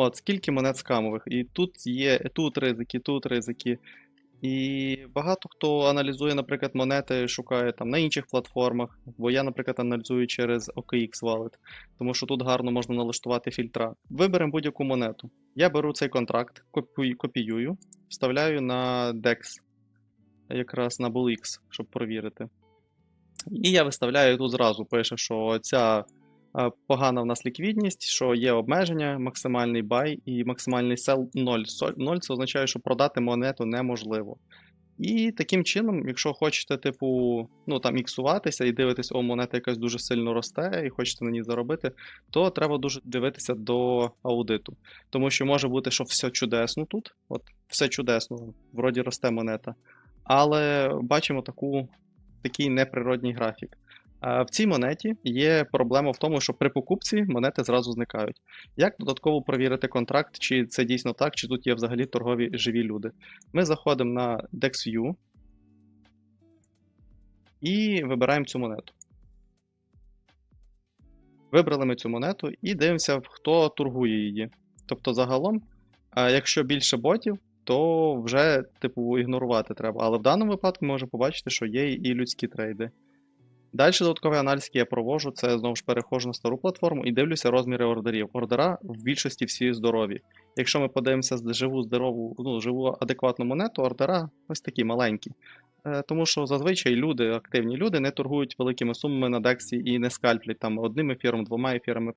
От, скільки монет скамових. І тут є тут ризики, тут ризики. І багато хто аналізує, наприклад, монети, шукає там на інших платформах, бо я, наприклад, аналізую через OKX Wallet, тому що тут гарно можна налаштувати фільтра. Виберемо будь-яку монету. Я беру цей контракт, копію- копіюю, вставляю на DEX, якраз на BullX, щоб перевірити. І я виставляю тут зразу, пише, що ця погана в нас ліквідність, що є обмеження, максимальний бай і максимальний сел 0. 0 це означає, що продати монету неможливо. І таким чином, якщо хочете, типу, ну там іксуватися і дивитесь, о, монета якась дуже сильно росте, і хочете на ній заробити, то треба дуже дивитися до аудиту. Тому що може бути, що все чудесно тут, от все чудесно, вроді росте монета. Але бачимо таку, такий неприродній графік. В цій монеті є проблема в тому, що при покупці монети зразу зникають. Як додатково перевірити контракт, чи це дійсно так, чи тут є взагалі торгові живі люди? Ми заходимо на DexView і вибираємо цю монету. Вибрали ми цю монету і дивимося, хто торгує її. Тобто, загалом, якщо більше ботів, то вже, типу, ігнорувати треба. Але в даному випадку ми можемо побачити, що є і людські трейди. Далі додатковий аналіз, який я проводжу, це знову ж перехожу на стару платформу і дивлюся розміри ордерів. Ордера в більшості всі здорові. Якщо ми подивимося живу здорову, ну, живу адекватну монету, ордера ось такі маленькі. Е, Тому що зазвичай люди, активні люди, не торгують великими сумами на Дексі і не скальплять там одним ефіром, двома ефірами.